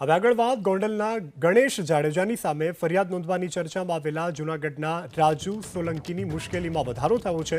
હવે આગળ વાત ગોંડલના ગણેશ જાડેજાની સામે ફરિયાદ નોંધવાની ચર્ચામાં આવેલા જૂનાગઢના રાજુ સોલંકીની મુશ્કેલીમાં વધારો થયો છે.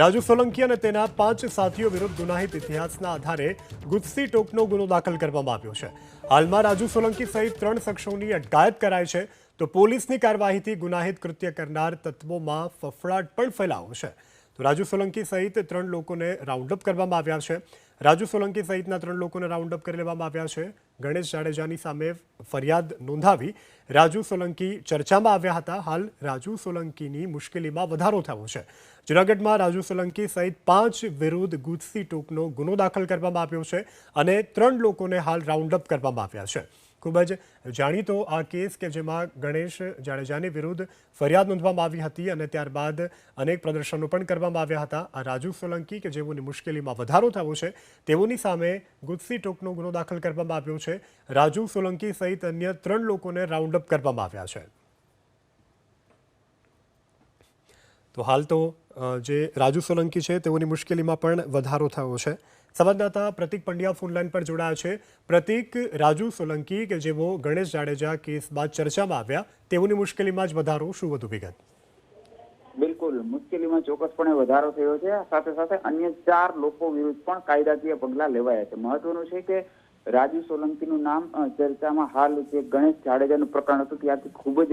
રાજુ સોલંકી અને તેના પાંચ સાથીઓ વિરુદ્ધ ગુનાહિત ઇતિહાસના આધારે ગુસ્સી ટોકનો ગુનો દાખલ કરવામાં આવ્યો છે. હાલમાં રાજુ સોલંકી સહિત ત્રણ શખ્સોની અટકાયત કરાઈ છે. તો પોલીસની કાર્યવાહીથી ગુનાહિત કૃત્ય કરનાર તત્વોમાં ફફડાટ પણ ફેલાયો છે. તો રાજુ સોલંકી સહિત ત્રણ લોકોને રાઉન્ડ અપ કરવામાં આવ્યા છે. રાજુ સોલંકી સહિતના ત્રણ લોકોને રાઉન્ડ અપ કરી લેવામાં આવ્યા છે. ગણેશ જાડેજાની સામે ફરિયાદ નોંધાવી રાજુ સોલંકી ચર્ચામાં આવ્યા હતા. હાલ રાજુ સોલંકીની મુશ્કેલીમાં વધારો થયો છે. જૂનાગઢમાં રાજુ સોલંકી સહિત પાંચ વિરુદ્ધ ગુજસી ટોકનો ગુનો દાખલ કરવામાં આવ્યો છે અને ત્રણ લોકોને હાલ રાઉન્ડ અપ કરવામાં આવ્યા છે. ખૂબ જ જાણીતો આ કેસ કે જેમાં ગણેશ જાડેજાની વિરુદ્ધ ફરિયાદ નોંધવામાં આવી હતી અને ત્યારબાદ અનેક પ્રદર્શનો પણ કરવામાં આવ્યા હતા. આ રાજુ સોલંકી કે જેઓની મુશ્કેલીમાં વધારો થયો છે, તેઓની સામે ગુજસી ટોકનો ગુનો દાખલ કરવામાં આવ્યો છે. રાજુ સોલંકી સહિત અન્ય ત્રણ લોકોને રાઉન્ડ અપ કરવામાં આવ્યા છે. તો હાલ તો જે રાજુ સોલંકી છે, તેઓની મુશ્કેલીમાં પણ વધારો થયો છે. સંવાદદાતા પ્રતિક પંડ્યા ફોનલાઈન પર જોડાયા છે. પ્રતિક, રાજુ સોલંકી કે જેઓ ગણેશ જાડેજા કેસ બાદ ચર્ચામાં આવ્યા, તેઓની મુશ્કેલીમાં જ વધારો શું વધુ વિગત? બિલકુલ. મુશ્કેલીમાં ચોક્કસપણે વધારો થયો છે. સાથે સાથે અન્ય ચાર લોકો વિરુદ્ધ પણ કાયદાકીય પગલા લેવાયા છે. મહત્વનું છે કે રાજુ સોલંકીનું નામ ચર્ચામાં હાલ જે ગણેશ જાડેજાનું પ્રકરણ હતું, ત્યાંથી ખૂબ જ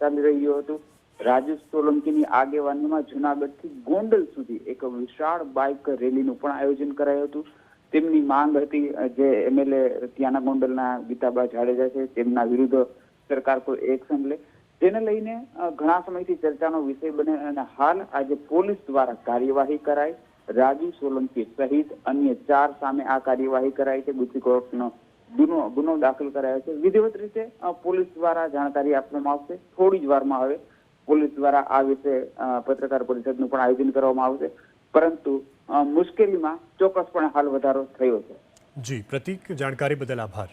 ચાલી રહ્યું હતું. રાજુ સોલંકીની આગેવાનીમાં જુનાગઢથી ગોંડલ સુધી એક વિશાળ બાઇક રેલીનું પણ આયોજન કરાયું હતું. તેમની માંગ હતી જે એમએલએ ત્યાંના ગોંડલના ગીતાબા જાડેજા છે, તેમના વિરુદ્ધ સરકાર કોઈ એક્શન લે. જેને લઈને ઘણા સમયથી ચર્ચાનો વિષય બને અને હાલ આજે પોલીસ દ્વારા કાર્યવાહી કરાઈ. રાજુ સોલંકી સહિત અન્ય ચાર સામે આ કાર્યવાહી કરાઈ છે. ગુજરી કોર્ટનો ગુનો ગુનો દાખલ કરાયો છે. વિધિવત રીતે પોલીસ દ્વારા જાણકારી આપવામાં આવશે. થોડી જ વારમાં હવે પોલીસ દ્વારા આ વિશે પત્રકાર પરિષદનું પણ આયોજન કરવામાં આવશે. પરંતુ મુશ્કેલીમાં ચોક્કસપણે હાલ વધારો થયો છે. જી, પ્રતિક જાણકારી બદલ આભાર.